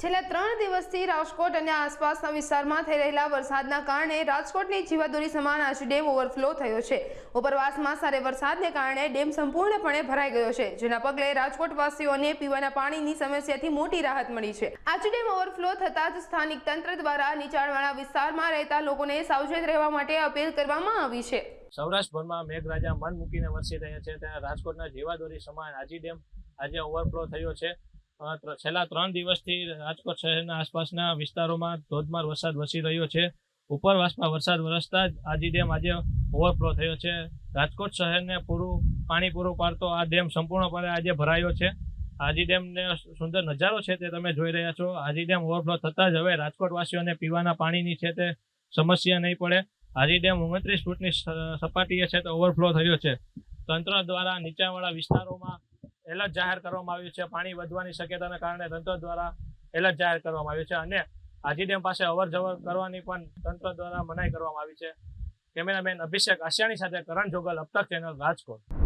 છેલ્લા ત્રણ દિવસથી રાજકોટ અને આસપાસના વિસ્તારમાં થઈ રહેલા વરસાદના કારણે રાજકોટની જીવાદોરી સમાન આજ ડેમ ઓવરફ્લો થયો છે. ઉપરવાસમાં સારે વરસાદને કારણે ડેમ સંપૂર્ણપણે ભરાઈ ગયો છે, જેના પગલે રાજકોટવાસીઓને પીવાના પાણીની સમસ્યાથી મોટી રાહત મળી છે. આજ ડેમ ઓવરફ્લો થતાં જ સ્થાનિક તંત્ર દ્વારા નીચાણવાળા વિસ્તારમાં રહેતા લોકોને સાવચેત રહેવા માટે અપીલ કરવામાં આવી છે. સૌરાષ્ટ્રભરમાં મેઘરાજા મન મૂકીને વરસી રહ્યા છે, ત્યાં રાજકોટના જીવાદોરી સમાન આજી ડેમ આજે ઓવરફ્લો થયો છે. છેલ્લા ત્રણ દિવસથી રાજકોટ શહેરના આસપાસના વિસ્તારોમાં ધોધમાર વરસાદ વરસી રહ્યો છે. ઉપરવાસમાં વરસાદ વરસતા જ આજી ડેમ આજે ઓવરફ્લો થયો છે. રાજકોટ શહેરને પૂરું પાણી પૂરું પાડતો આ ડેમ સંપૂર્ણપણે આજે ભરાયો છે. આજી ડેમને સુંદર નજારો છે તે તમે જોઈ રહ્યા છો. આજી ડેમ ઓવરફ્લો થતાં જ હવે રાજકોટવાસીઓને પીવાના પાણીની છે તે સમસ્યા નહીં પડે. આજી ડેમ ઓગણત્રીસ ફૂટની સપાટીએ છે તે ઓવરફ્લો થયો છે. તંત્ર દ્વારા નીચાણવાળા વિસ્તારોમાં એલર્ટ જાહેર કરવામાં આવ્યું છે. પાણી વધવાની શક્યતાને કારણે તંત્ર દ્વારા એલર્ટ જાહેર કરવામાં આવ્યું છે અને હાજી ડેમ પાસે અવર જવર કરવાની પણ તંત્ર દ્વારા મનાઈ કરવામાં આવી છે. કેમેરામેન અભિષેક આસિયાની સાથે કરણ જોગલ, અપતક ચેનલ રાજકોટ.